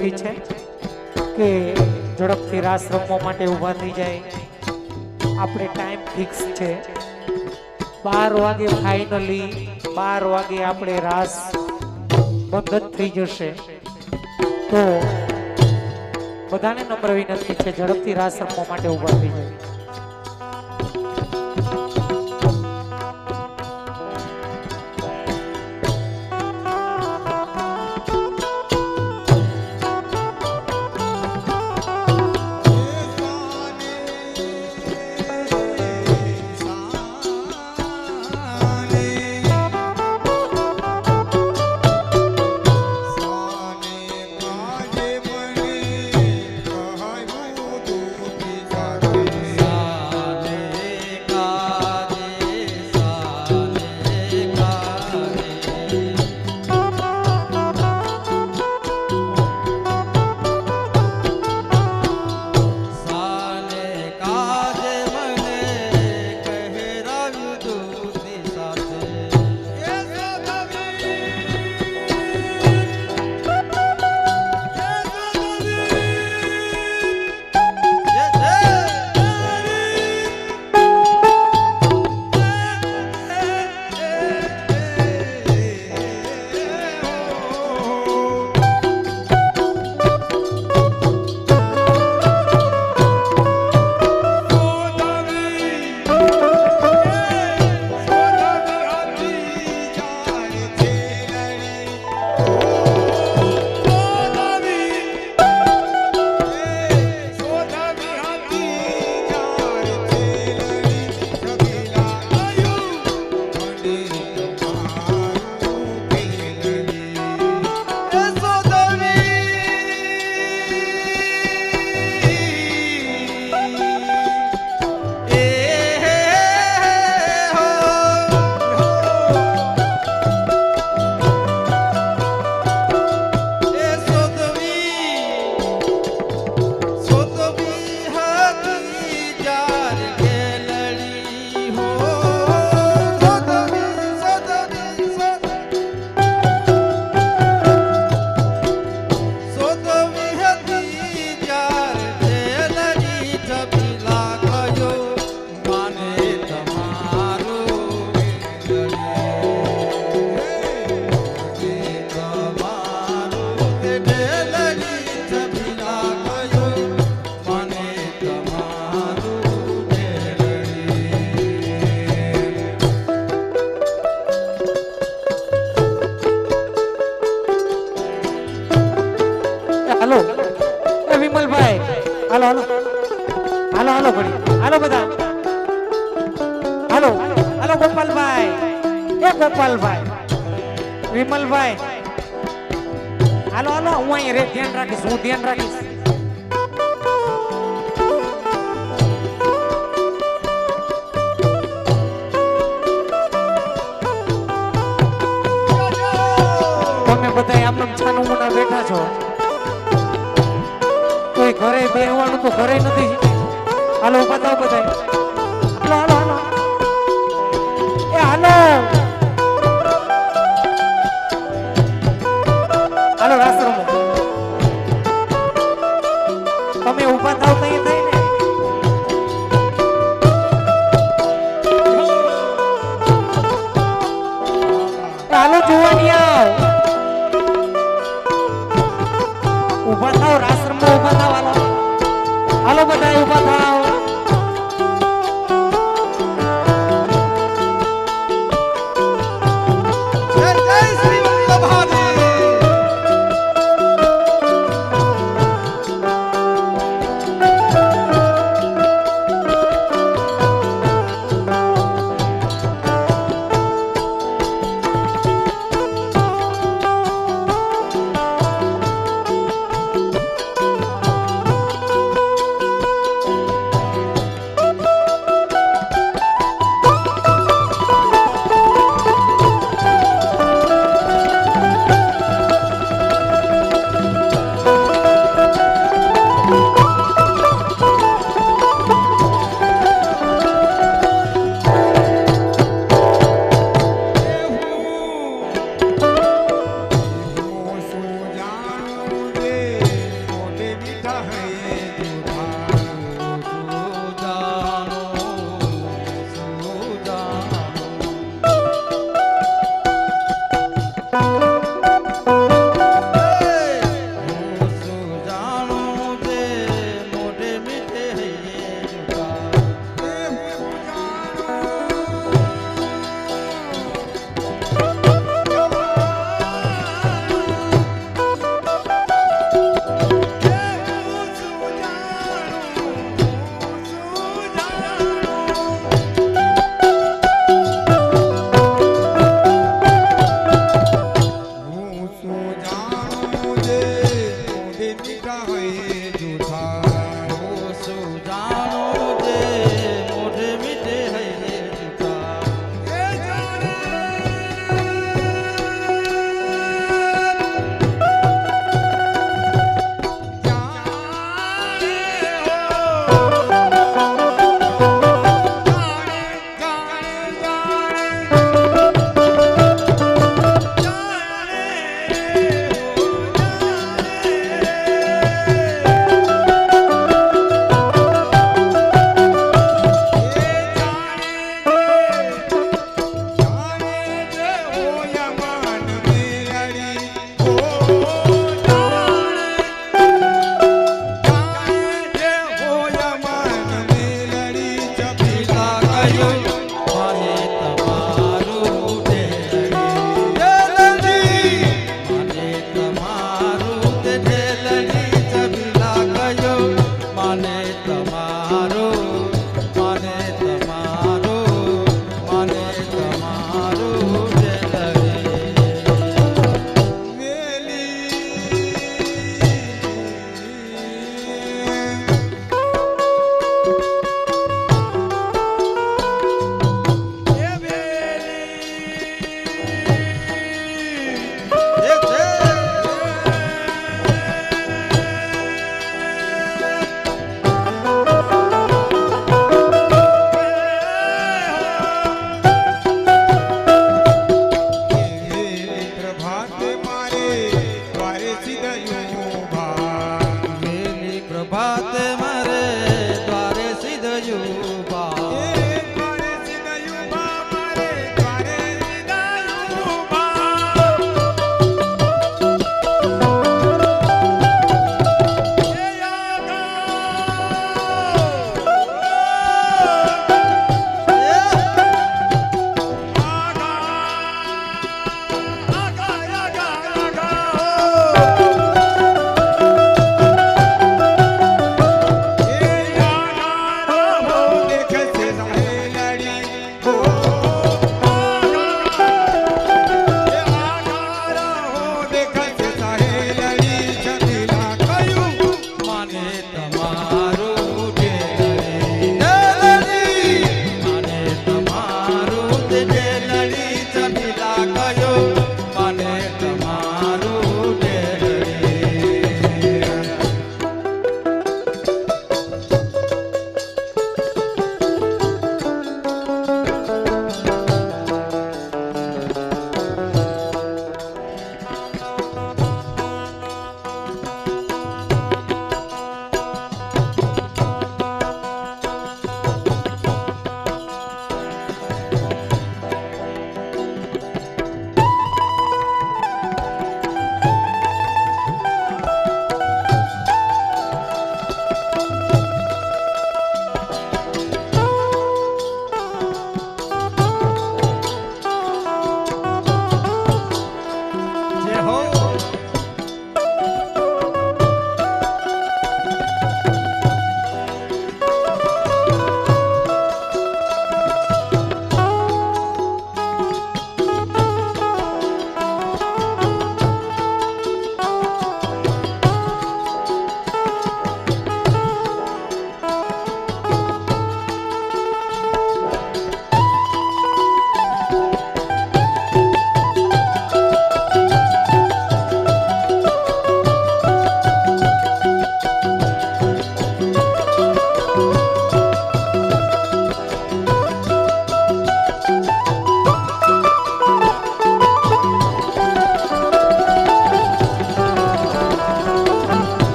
નમ્ર છે કે ઝડપથી રાસ રમવા માટે ઊભા થઈ જાય. આપણે ટાઈમ ફિક્સ છે. બાર વાગે ફાઇનલી બાર વાગે આપણે રાસ બંધ થઈ જશે. તો બધાને નમ્ર વિનંતી છે, ઝડપથી રાસ રમવા માટે ઊભા થઈ જાય. હાલો હાલો. હાલો હાલો ઘડી. હાલો બધા. હાલો. હાલો ગોપાલભાઈ. એ ગોપાલભાઈ. વિમલભાઈ. હાલો હાલો. હું અહીં રે ધ્યાન રાખીશ હું ધ્યાન રાખીશ. તમે બધા આમ છાનું મોટા બેઠા છો. કોઈ ઘરે બેહવાનું તો ઘરે નથી. હાલો ઊભા થાવ બધા હાલો બધા ઊભા થાવ